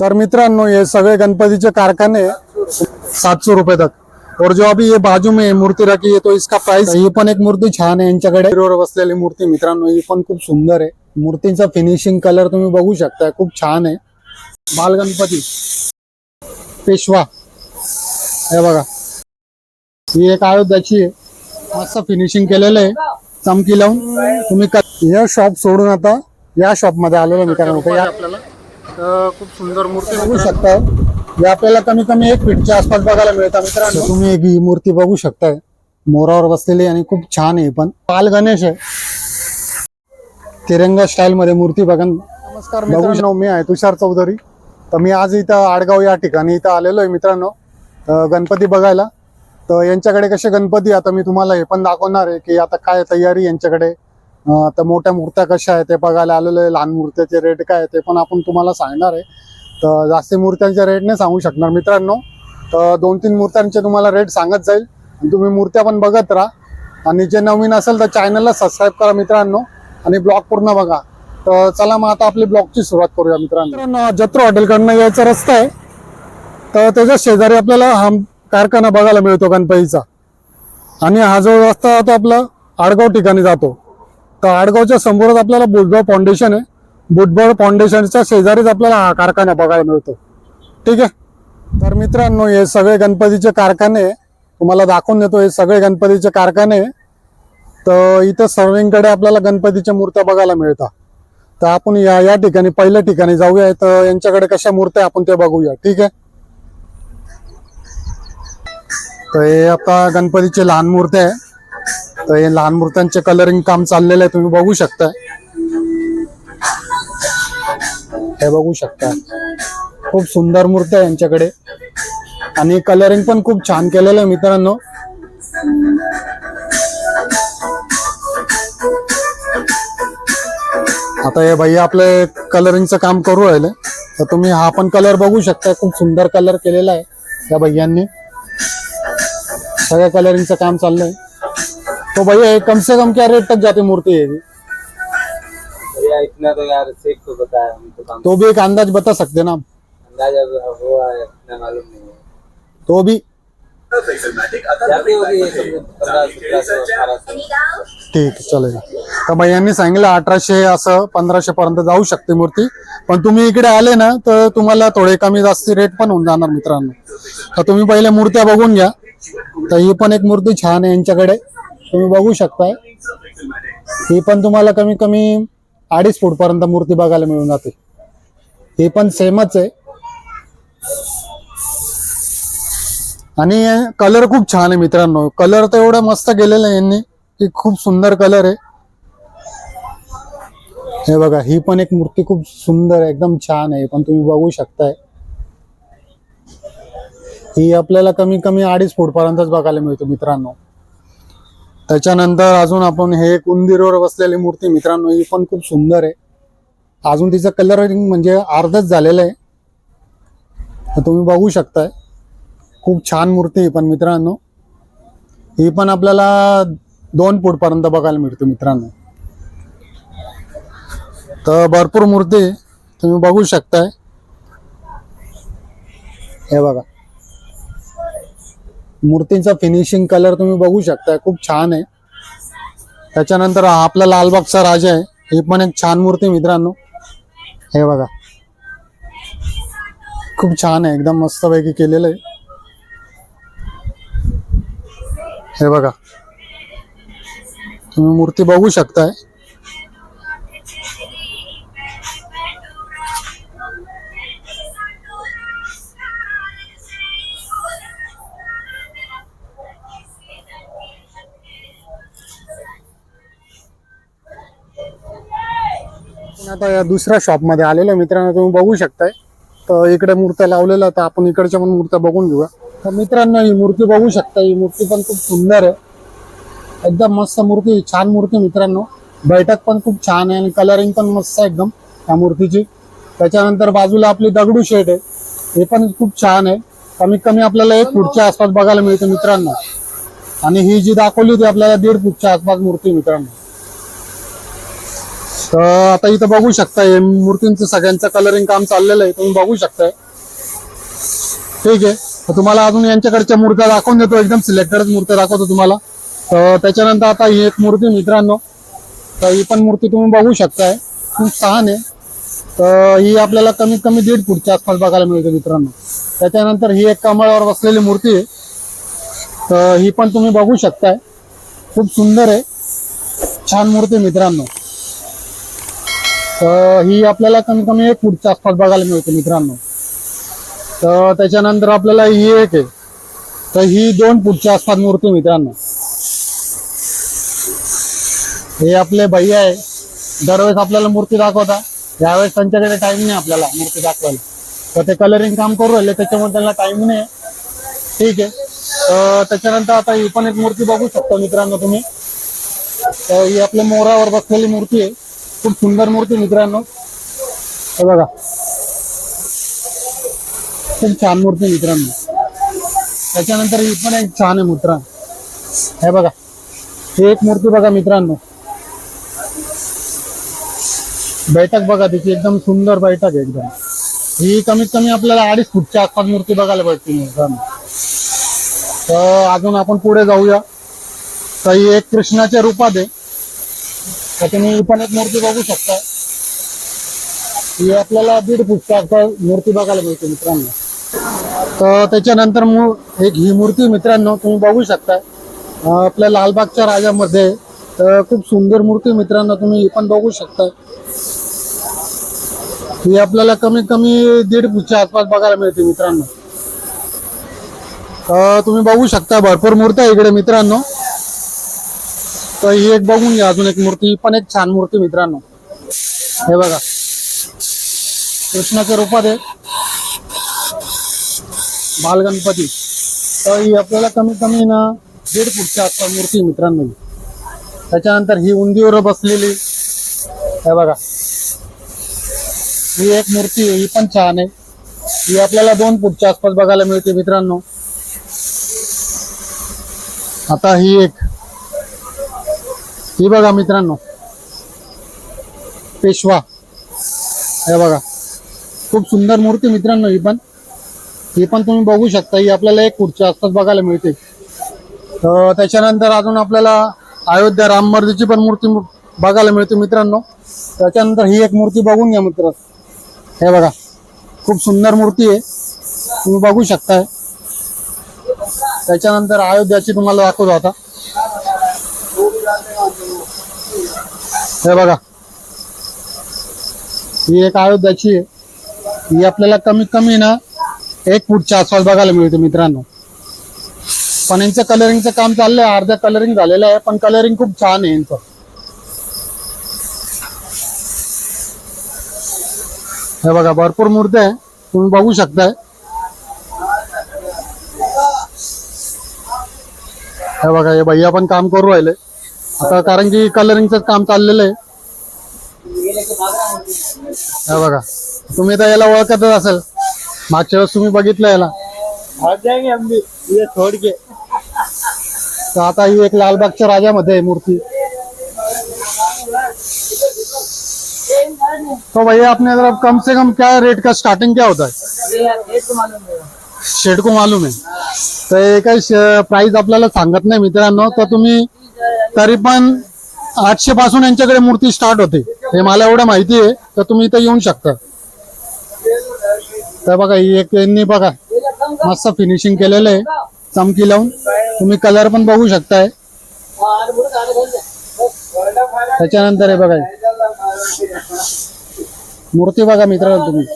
तर मित्रांनो ये सगळे गणपतीचे कारखाने सात सौ रुपए तक. और जो अभी ये बाजू में मूर्ति रखी है तो इसका प्राइस ही पण एक मूर्ती छान आहे यांच्याकडे. वर बसलेली मूर्ती मित्रांनो ही पण खूप सुंदर आहे. मूर्तींचा फिनिशिंग कलर तुम्ही बघू शकता खूप छान आहे. बाल गणपती. पेशवा. हे बघा. ही एक अयोध्याची आहे. मस्त फिनिशिंग केलेलं आहे. चमकी लावून तुम्ही क- या शॉप सोडून आता या शॉपमध्ये आलेलं मित्रांनो तर या आपल्याला अं, खूप सुंदर मूर्ती बघू शकताय या आपल्याला कमी कमी एक फीटच्या आसपास बघायला मिळतात मित्रांनो. तुम्ही एक ही मूर्ती बघू शकताय. मोरावर बसलेली आणि खूप छान आहे पण. पाल गणेश आहे. तिरंगा स्टाईल मध्ये मूर्ती बघा नमस्कार मित्रांनो मी आहे तुषार चौधरी. तर मी आज इथं आडगाव या ठिकाणी इथं आलेलो आहे मित्रांनो. गणपती बघायला. तर यांच्याकडे कसे गणपती आता मी तुम्हाला हे पण दाखवणार आहे की आता काय तयारी यांच्याकडे. तर मोठ्या मूर्त्या कशा आहेत ते बघायला आलेलो आहे. लहान मूर्त्याचे रेट काय आहे ते पण आपण तुम्हाला सांगणार आहे. तर जास्ती मूर्त्यांचे रेट नाही सांगू शकणार मित्रांनो. तर दोन तीन मूर्त्यांचे तुम्हाला रेट सांगत जाईल. आणि तुम्ही मूर्त्या पण बघत राहा. आणि जे नवीन असेल तर चॅनलला सबस्क्राईब करा मित्रांनो. आणि ब्लॉग पूर्ण बघा. तर चला मग आता आपली ब्लॉगची सुरुवात करूया मित्रांनो. जत्रो हॉटेलकडनं यायचा रस्ता आहे. तर त्याच्या शेजारी आपल्याला हा कारखाना बघायला मिळतो गणपतीचा. आणि हा जो रस्ता तो आपला आडगाव ठिकाणी जातो. तर आडगावच्या समोरच आपल्याला बुधबळ फाउंडेशन आहे. बुटबळ फाउंडेशनच्या शेजारीच आपल्याला हा कारखाना बघायला मिळतो. ठीक आहे? तर मित्रांनो हे सगळे गणपतीचे कारखाने तुम्हाला दाखवून देतो हे सगळे गणपतीचे कारखाने तर इथं सर्विंगकडे आपल्याला गणपतीच्या मूर्त्या बघायला मिळतात. तर आपण या या ठिकाणी पहिल्या ठिकाणी जाऊया. तर यांच्याकडे कशा मूर्त्या आपण ते बघूया. ठीक आहे? तर हे आता गणपतीचे लहान मूर्त्या आहे. तर हे लहान मूर्त्यांचे कलरिंग काम चाललेलं आहे तुम्ही बघू शकता. हे बघू शकता. खूप सुंदर मूर्त्या आहे यांच्याकडे. आणि कलरिंग पण खूप छान केलेलं आहे मित्रांनो. आता हे भैया आपले कलरिंगचं काम करू राहिले. तर तुम्ही हा पण कलर बघू शकता. खूप सुंदर कलर केलेला आहे या भैयांनी. सगळ्या कलरिंगचं काम चाललंय. तो भैया कम से कम क्या रेट तक जाती मूर्ति? है? भैया इतना तो यार सेठ को बताया हमको काम तो भी एक अंदाज बता सकते ना है इतना मालूम नहीं है। तो भी? ठीक चालेल तर भैयांनी सांगितलं अठराशे असं पंधराशे पर्यंत जाऊ शकते मूर्ती. पण तुम्ही इकडे आले ना तर तुम्हाला थोडे कमी जास्ती रेट पण होऊन जाणार मित्रांनो. तर तुम्ही पहिले मूर्त्या बघून घ्या. तर ही पण एक मूर्ती छान आहे यांच्याकडे. तुम्ही बघू शकताय. ही पण तुम्हाला कमी कमी अडीच फूट पर्यंत मूर्ती बघायला मिळून जाते. ही पण सेमच आहे. आणि कलर खूप छान आहे मित्रांनो. कलर तर एवढा मस्त गेलेला आहे यांनी की खूप सुंदर कलर आहे. हे बघा ही पण एक मूर्ती खूप सुंदर आहे एकदम छान आहे पण तुम्ही बघू शकताय. ही आपल्याला कमी कमी अडीच फूट पर्यंतच बघायला मिळतो मित्रांनो. त्याच्यानंतर अजून आपण हे एक उंदीरवर बसलेली मूर्ती मित्रांनो ही पण खूप सुंदर आहे. अजून तिचं कलरिंग म्हणजे अर्धच झालेलं आहे. तुम्ही बघू शकताय. खूप छान मूर्ती आहे पण मित्रांनो. ही पण आपल्याला दोन फूटपर्यंत बघायला मिळते मित्रांनो. तर भरपूर मूर्ती तुम्ही बघू शकताय. हे बघा. मूर्तींचा फिनिशिंग कलर तुम्ही बघू शकताय. खूप छान आहे. त्याच्यानंतर आपला लालबागचा राजा आहे. ही पण एक छान मूर्ती मित्रांनो. हे बघा. खूप छान आहे. एकदम मस्तपैकी केलेलं आहे. हे बघा. तुम्ही मूर्ती बघू शकताय. आता या दुसऱ्या शॉपमध्ये आलेलो मित्रांनो तुम्ही बघू शकताय. तर इकडे मूर्त्या लावलेल्या तर आपण इकडच्या पण मूर्त्या बघून घेऊया. तर मित्रांनो ही मूर्ती बघू शकता ही मूर्ती पण खूप सुंदर आहे. एकदम मस्त मूर्ती छान मूर्ती मित्रांनो. बैठक पण खूप छान आहे आणि कलरिंग पण मस्त आहे एकदम त्या मूर्तीची. त्याच्यानंतर बाजूला आपली दगडू शेड आहे. हे पण खूप छान आहे. कमीत कमी आपल्याला एक फूटच्या आसपास बघायला मिळते मित्रांनो. आणि ही जी दाखवली होती आपल्याला दीड फूटच्या आसपास मूर्ती मित्रांनो. तर आता इथं बघू शकताय मूर्तींचं सगळ्यांचं कलरिंग काम चाललेलं आहे तुम्ही बघू शकताय. ठीक आहे. तुम्हाला अजून यांच्याकडच्या मूर्त्या दाखवून देतो एकदम सिलेक्टेड मूर्त्या दाखवतो तुम्हाला. तर त्याच्यानंतर आता ही एक मूर्ती मित्रांनो तर ही पण मूर्ती तुम्ही बघू शकताय. खूप छान आहे. तर ही आपल्याला कमीत कमी दीड फूटच्या आसपास बघायला मिळते मित्रांनो. त्याच्यानंतर ही एक कमळावर बसलेली मूर्ती आहे. तर ही पण तुम्ही बघू शकताय. खूप सुंदर आहे. छान मूर्ती मित्रांनो. तर ही आपल्याला कमी कमी एक फूटच्या आसपास बघायला मिळते मित्रांनो. तर त्याच्यानंतर आपल्याला ही एक आहे. तर ही दोन फूटच्या आसपास मूर्ती मित्रांनो. हे आपले भैया आहे. दरवेळेस आपल्याला मूर्ती दाखवता. यावेळेस त्यांच्याकडे टाइम नाही आपल्याला मूर्ती दाखवायला. तर ते कलरिंग काम करू राहिले त्याच्यामुळे त्यांना टाइम नाही. ठीक आहे. तर त्याच्यानंतर आता ही पण एक मूर्ती बघू शकता मित्रांनो तुम्ही. तर ही आपल्या मोरावर बसलेली मूर्ती आहे. खूप सुंदर मूर्ती मित्रांनो. हे बघा. खूप छान मूर्ती मित्रांनो. त्याच्यानंतर ही पण एक छान आहे मित्र हे बघा. ही एक मूर्ती बघा मित्रांनो. बैठक बघा तिची. एकदम सुंदर बैठक आहे एकदम. ही कमीत कमी आपल्याला अडीच फूटच्या आसपास मूर्ती बघायला भेटते मित्रांनो. तर अजून आपण पुढे जाऊया. तर ही एक कृष्णाच्या रूपात आहे. तर तुम्ही पण एक मूर्ती बघू शकता. ही आपल्याला दीड फूटच्या आसपास मूर्ती बघायला मिळते मित्रांनो. तर त्याच्यानंतर मग एक ही मूर्ती मित्रांनो तुम्ही बघू शकता. आपल्या लालबागच्या राजामध्ये तर खूप सुंदर मूर्ती मित्रांनो तुम्ही ही पण बघू शकता. ही आपल्याला कमीत कमी दीड फुटच्या आसपास बघायला मिळते मित्रांनो. तुम्ही बघू शकता भरपूर मूर्त्या इकडे मित्रांनो. तर ही एक बघून घ्या अजून एक मूर्ती ही पण एक छान मूर्ती मित्रांनो. हे बघा. कृष्णाच्या रूपात आहे. बालगणपती. तर ही आपल्याला कमीत कमी ना दीड फूटच्या आसपास मूर्ती मित्रांनो त्याच्यानंतर ही उंदीवर बसलेली. हे बघा. ही एक मूर्ती आहे ही पण छान आहे. ही आपल्याला दोन फूटच्या आसपास बघायला मिळते मित्रांनो. आता ही एक ही बघा मित्रांनो. पेशवा. हे बघा. खूप सुंदर मूर्ती मित्रांनो ही पण. ही पण तुम्ही बघू शकता. ही आपल्याला एक फूटच्या आसपास बघायला मिळते. त्याच्यानंतर अजून आपल्याला अयोध्या राम मर्दीची पण मूर्ती बघायला मिळते मित्रांनो. त्याच्यानंतर ही एक मूर्ती बघून घ्या मित्र. हे बघा. खूप सुंदर मूर्ती आहे. तुम्ही बघू शकताय. त्याच्यानंतर अयोध्याची तुम्हाला दाखवतो आता. हे बघा. ही एक अयोध्याची ही आपल्याला कमीत कमी ना, एक फूटच्या आसपास बघायला मिळते मित्रांनो. पण यांचं कलरिंगचं काम चाललंय, अर्ध्या कलरिंग झालेलं आहे, पण कलरिंग खूप छान आहे यांचं. हे बघा, भरपूर मूर्ती आहे. तुम्ही बघू शकताय. हे बघा, हे भैया पण काम करू राहिले. आता कारण की कलरिंगचं काम चाललेलं आहे. हा बघा. तुम्ही तर याला ओळखतच असेल. मागच्या वेळेस तुम्ही बघितलं याला. तर आता ही एक लालबागच्या राजामध्ये आहे मूर्ती. तो भैया अपने तरफ कम से कम क्या रेट का स्टार्टिंग क्या होता है? शेड को मालूम आहे. तर हे काही प्राइस आपल्याला सांगत नाही मित्रांनो. तर तुम्ही तरी पण आठशे पासून यांच्याकडे मूर्ती स्टार्ट होते. हे मला एवढं माहिती आहे तर तुम्ही इथं येऊन शकता. तर बघा ही एक यांनी बघा मस्त फिनिशिंग केलेलं आहे चमकी लावून. तुम्ही कलर पण बघू शकताय. त्याच्यानंतर हे बघा मूर्ती बघा मित्रांनो तुम्ही.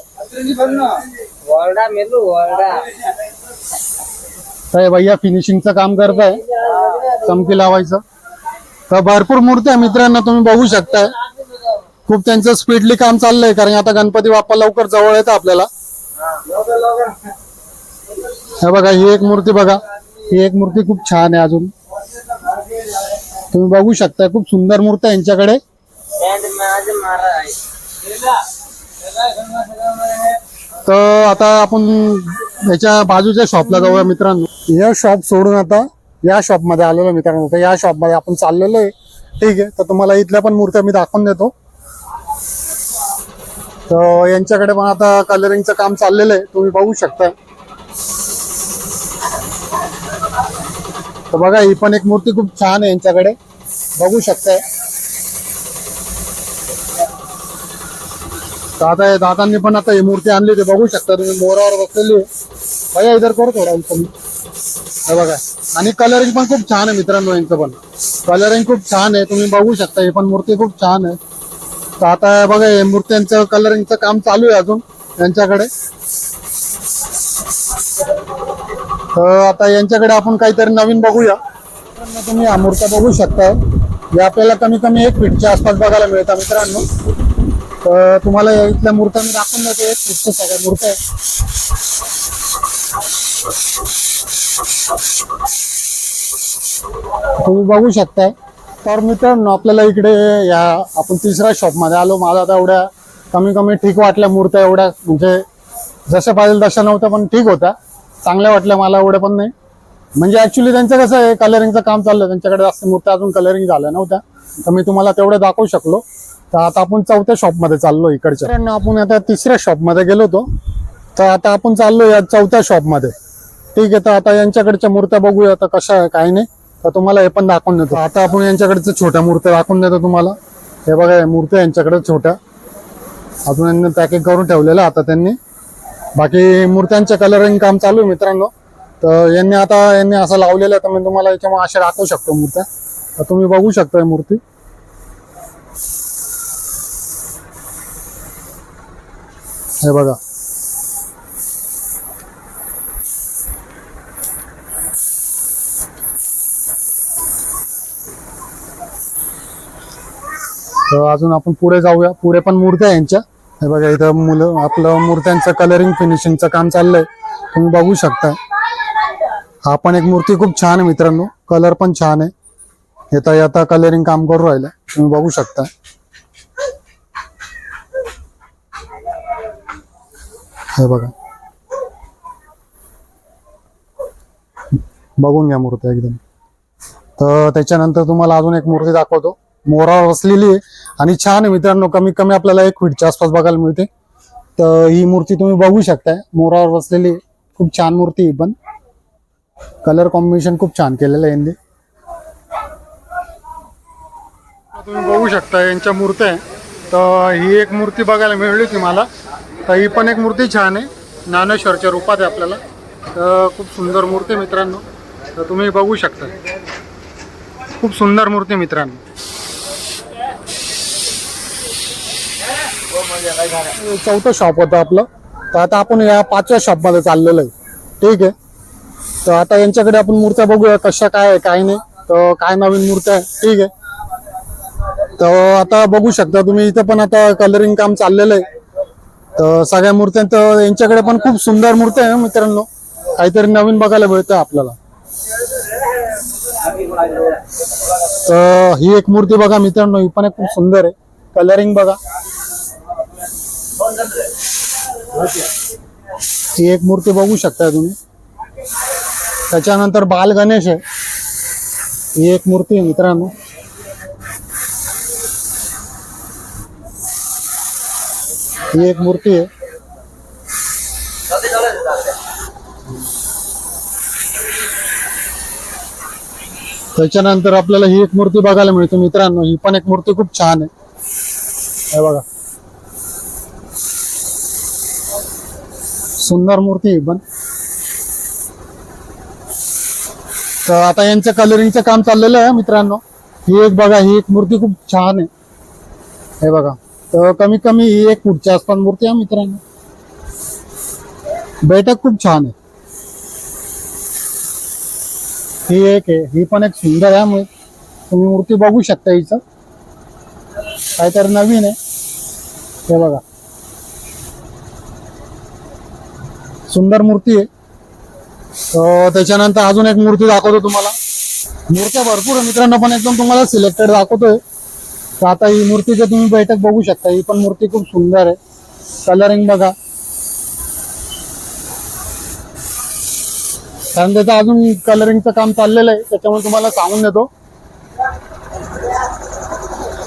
भैया फिनिशिंगचं काम करताय. चमकी लावायचं. तर भरपूर मूर्ती आहे. मित्रांनो तुम्ही बघू शकताय. खूप त्यांचं स्पीडली काम चाललंय कारण आता गणपती बाप्पा लवकर जवळ येतं आपल्याला. हे बघा ही एक मूर्ती बघा. ही एक मूर्ती खूप छान आहे अजून. तुम्ही बघू शकताय खूप सुंदर मूर्ती आहे यांच्याकडे. तर आता आपण याच्या बाजूच्या शॉपला जाऊया मित्रांनो. या शॉप सोडून आता या शॉपमध्ये आलेलो मित्रांनो तर या शॉपमध्ये आपण चाललेलो आहे. ठीक आहे. तर तुम्हाला इथल्या पण मूर्त्या मी दाखवून देतो. तर यांच्याकडे पण आता कलरिंगचं काम चाललेलं आहे. तुम्ही बघू शकता. तर बघा ही पण एक मूर्ती खूप छान आहे यांच्याकडे. बघू शकताय. तर आता दादांनी पण आता ही मूर्ती आणली ते बघू शकता तुम्ही. मोरावर बसलेली आहे. बघा इधर करू थोडा तुम्ही हे बघा. आणि कलरिंग पण खूप छान आहे मित्रांनो यांचं पण. कलरिंग खूप छान आहे. तुम्ही बघू शकता हे पण मूर्ती खूप छान आहे. तर आता बघा हे मूर्त्यांचं कलरिंगचं काम चालू आहे अजून यांच्याकडे. तर आता यांच्याकडे आपण काहीतरी नवीन बघूया. तुम्ही या मूर्त्या बघू शकता. या आपल्याला कमी कमी एक फीटच्या आसपास बघायला मिळतात मित्रांनो. तर तुम्हाला या इथल्या मूर्त्या मी दाखवून देतो. एक फीटच्या सगळ्या मूर्त्या आहे तुम्ही बघू शकताय. तर मित्रांनो आपल्याला इकडे या आपण तिसऱ्या शॉपमध्ये आलो. मला आता एवढ्या कमी कमी ठीक वाटल्या मूर्त्या एवढ्या. म्हणजे जशा पाहिजे तशा नव्हत्या पण ठीक होत्या. चांगल्या वाटल्या मला एवढ्या पण नाही. म्हणजे ऍक्च्युली त्यांचं कसं आहे कलरिंगचं काम चाललं. त्यांच्याकडे जास्त मूर्त्या अजून कलरिंग झाल्या नव्हत्या. तर मी तुम्हाला तेवढं दाखवू शकलो. तर आता आपण चौथ्या शॉपमध्ये चाललो इकडच्या. आपण आता तिसऱ्या शॉपमध्ये गेलो होतो. तर आता आपण चाललो या चौथ्या शॉपमध्ये ठीक आहे तर आता यांच्याकडच्या मूर्त्या बघूया आता कशा आहे काय नाही. तर तुम्हाला हे पण दाखवून देतो. आता आपण यांच्याकडच्या छोट्या मूर्त्या दाखवून देतो तुम्हाला. हे बघा या मूर्त्या यांच्याकडे छोट्या. अजून यांनी पॅकिंग करून ठेवलेलं आहे आता त्यांनी. बाकी मूर्त्यांचे कलरिंग काम चालू आहे मित्रांनो. तर यांनी आता यांनी असं लावलेलं आहे तर मी तुम्हाला याच्यामुळे अशा दाखवू शकतो मूर्त्या. तर तुम्ही बघू शकता मूर्ती. हे बघा. अजून आपण पुढे जाऊया. पुढे पण मूर्त्या यांच्या. हे बघा इथं मुलं आपलं मूर्त्यांचं कलरिंग फिनिशिंगचं काम चाललंय. तुम्ही बघू शकता. हा पण एक मूर्ती खूप छान आहे मित्रांनो. कलर पण छान आहे. येता येता कलरिंग काम करू राहिलं तुम्ही बघू शकता. हे बघा. बघून घ्या मूर्ती एकदम. तर त्याच्यानंतर तुम्हाला अजून एक मूर्ती दाखवतो. मोरावर बसलेली आहे. आणि छान आहे मित्रांनो कमीत कमी आपल्याला एक फीटच्या आसपास बघायला मिळते. तर ही मूर्ती तुम्ही बघू शकताय. मोरावर बसलेली खूप छान मूर्ती आहे ही पण. कलर कॉम्बिनेशन खूप छान केलेलं आहे यांनी. तुम्ही बघू शकता यांच्या मूर्त्या आहे. तर ही एक मूर्ती बघायला मिळली होती मला तर ही पण एक मूर्ती छान आहे. ज्ञानेश्वरच्या रूपात आहे आपल्याला. तर खूप सुंदर मूर्ती मित्रांनो. तर तुम्ही बघू शकता खूप सुंदर मूर्ती मित्रांनो. चौथं शॉप होतं आपलं. तर आता आपण या पाचव्या शॉपमध्ये चाललेलो आहे. ठीक आहे? तर आता यांच्याकडे आपण मूर्त्या बघूया कशा काय आहे काय नाही. तर काय नवीन मूर्त्या आहे? ठीक आहे? तर आता बघू शकता तुम्ही इथं पण आता कलरिंग काम चाललेलं आहे. तर सगळ्या मूर्त्या तर यांच्याकडे पण खूप सुंदर मूर्त्या आहे मित्रांनो. काहीतरी नवीन बघायला मिळतं आपल्याला. तर ही एक मूर्ती बघा मित्रांनो ही पण एक खूप सुंदर आहे. कलरिंग बघा. ही एक मूर्ती बघू शकता तुम्ही. त्याच्यानंतर बाल गणेश आहे. ही एक मूर्ती आहे मित्रांनो. ही एक मूर्ती आहे. त्याच्यानंतर आपल्याला ही एक मूर्ती बघायला मिळते मित्रांनो. ही पण एक मूर्ती खूप छान आहे. हे बघा. सुंदर मूर्ती आहे पण. तर आता यांचं कलरिंगचं काम चाललेलं आहे मित्रांनो. ही एक बघा ही एक मूर्ती खूप छान आहे. हे बघा. तर कमी कमी ही एक पुढच्या आसपास मूर्ती आहे मित्रांनो. बैठक खूप छान आहे. ही एक आहे. ही पण एक सुंदर आहे मग तुम्ही मूर्ती बघू शकता हिचं. काहीतरी नवीन आहे. हे बघा. सुंदर मूर्ती आहे. तर त्याच्यानंतर अजून एक मूर्ती दाखवतो तुम्हाला. मूर्त्या भरपूर आहे मित्रांनो पण एकदम तुम्हाला सिलेक्टेड दाखवतोय. तर आता ही मूर्तीचं तुम्ही बैठक बघू शकता ही पण मूर्ती खूप सुंदर आहे. कलरिंग बघा. कारण त्याचं अजून कलरिंगचं काम चाललेलं आहे. त्याच्यामुळे तुम्हाला सांगून देतो.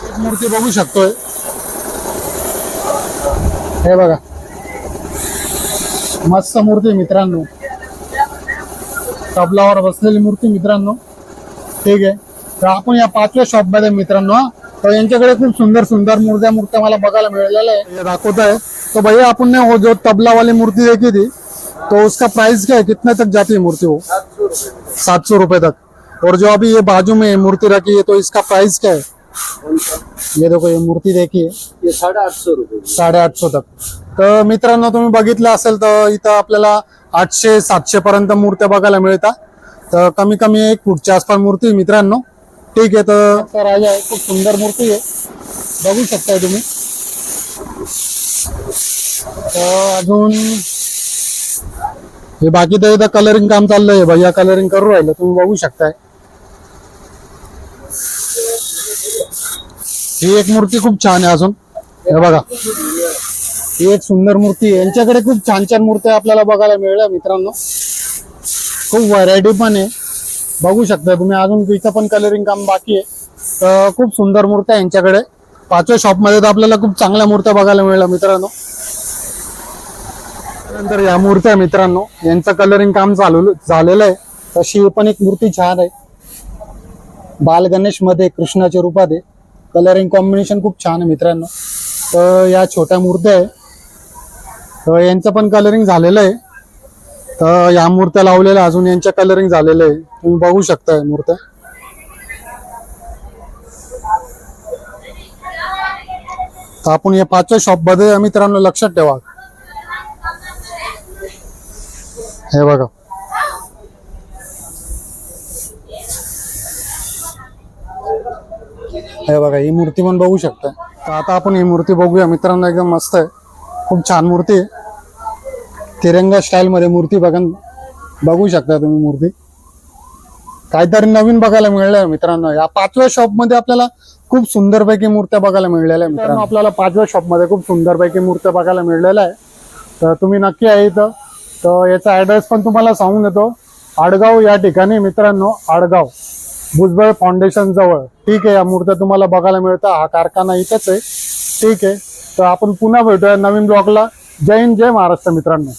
एक मूर्ती बघू शकतोय. हे बघा. मस्त मूर्ती मित्रांनो. तबलावर बसलेली मूर्ती मित्रांनो. ठीक आहे. तर आपण या पाचव्या शॉप मध्ये मित्रांनो तर यांच्याकडे खूप सुंदर सुंदर मूर्त्या मूर्त्या मला बघायला मिळालेल्या आहे. दाखवत आहे. तो भैया अपन ने वो जो तबला वाली मूर्ति देखी थी तो उसका प्राइस क्या है कितने तक जाती है मूर्ति वो? सात सौ रुपए तक. और जो अभी ये बाजू में मूर्ति रखी है तो इसका प्राइस क्या है ये देखो ये मूर्ति देखी ये साढ़े आठ सौ रुपये. साडेआठशे तक. तर मित्रांनो तुम्ही बघितलं असेल तर इथं आपल्याला आठशे सातशे पर्यंत मूर्त्या बघायला मिळतात. तर कमी कमी एक फुटच्या आसपास मूर्ती आहे मित्रांनो. ठीक आहे तर तर राजा आहे खूप सुंदर मूर्ती आहे. बघू शकताय तुम्ही. तर अजून हे बाकी तर इथं कलरिंग काम चाललंय. भैया कलरिंग करू राहिलं तुम्ही बघू शकताय. ही एक मूर्ती खूप छान आहे अजून. हे बघा. ही एक सुंदर मूर्ती आहे. यांच्याकडे खूप छान छान मूर्त्या आपल्याला बघायला मिळल्या मित्रांनो. खूप व्हरायटी पण आहे. बघू शकता तुम्ही. अजून तिचं पण कलरिंग काम बाकी आहे. तर खूप सुंदर मूर्त्या यांच्याकडे. पाचव्या शॉपमध्ये तर आपल्याला खूप चांगल्या मूर्त्या बघायला मिळल्या मित्रांनो. नंतर या मूर्त्या मित्रांनो यांचं कलरिंग काम चालू झालेलं आहे. तशी पण एक मूर्ती छान आहे. बाल गणेशमध्ये कृष्णाच्या रूपात आहे. कलरिंग कॉम्बिनेशन खूप छान आहे मित्रांनो. तर या छोट्या मूर्त्या आहे. तर यांचं पण कलरिंग झालेलं आहे. तर या मूर्त्या लावलेल्या अजून यांच्या कलरिंग झालेलं आहे. तुम्ही बघू शकता मूर्त्या. तर आपण या पाचव्या शॉपमध्ये मित्रांनो लक्षात ठेवा. हे बघा. हे बघा ही मूर्ती पण बघू शकता. तर आता आपण ही मूर्ती बघूया. मित्रांनो एकदम मस्त आहे. खूप छान मूर्ती आहे. तिरंगा स्टाईल मध्ये मूर्ती बघा बघू शकता तुम्ही मूर्ती. काहीतरी नवीन बघायला मिळलंय मित्रांनो. या पाचव्या शॉपमध्ये आपल्याला खूप सुंदरपैकी मूर्त्या बघायला मिळलेल्या आहे मित्रांनो. आपल्याला पाचव्या शॉपमध्ये खूप सुंदरपैकी मूर्त्या बघायला मिळलेल्या आहे तर तुम्ही नक्की आहे इथं. तर याचा ऍड्रेस पण तुम्हाला सांगून देतो. आडगाव या ठिकाणी मित्रांनो आडगाव. भुजबळ फाउंडेशन जवळ. ठीक आहे या मूर्त्या तुम्हाला बघायला मिळतात. हा कारखाना इथंच आहे. ठीक आहे. तर आपण पुन्हा भेटूया नवीन ब्लॉगला जय हिंद जय महाराष्ट्र मित्रांनो.